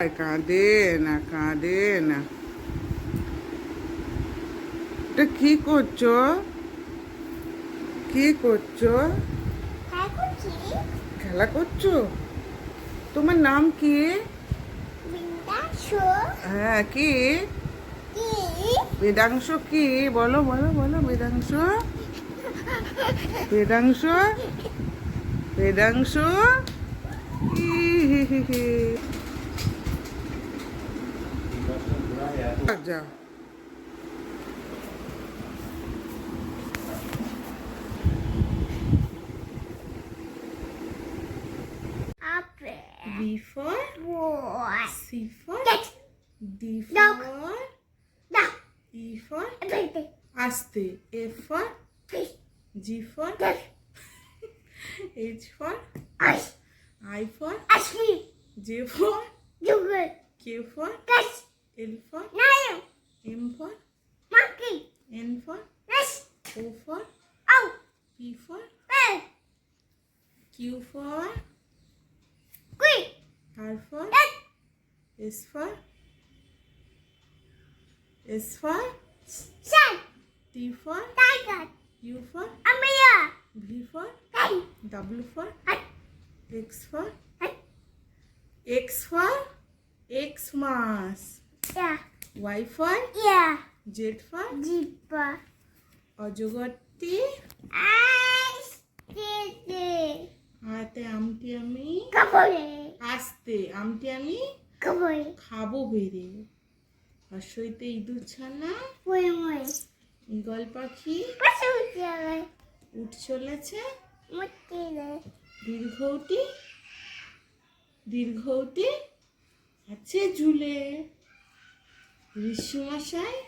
কাঁদে না কাঁদে না। এটা কি করছ? কি করছ? হ্যাঁ খেলা করছ? তোমার নাম কি? হ্যাঁ কি? বেদাংশ কি? বলো বলো বলো বেদাংশ। বেদাংশ? বেদাংশ? হি হি হি। যাও apple B for boy C for Get. D Dog. for the E for বেটে আস্তে F for fish G for দেখ H for ice I for আসি J for জুগে K for কাস L for lion. M for monkey. N for nest. O for owl. P for bird. Q for queen. R for cat. S for S for sun. T for tiger. U for umbrella. V for kite. W for hat. X for hat. X for X mass. Yeah Y for yeah Z for জিপা অজগরটি হাতে আমটি আমি আস্তে আমটি আমি খাব বেড়ে হর্ষইতে ইঁদুর ছানা ঈগল পাখি উঠ চলেছে দীর্ঘটি দীর্ঘটি আছে ঝুলে Vixi, achei.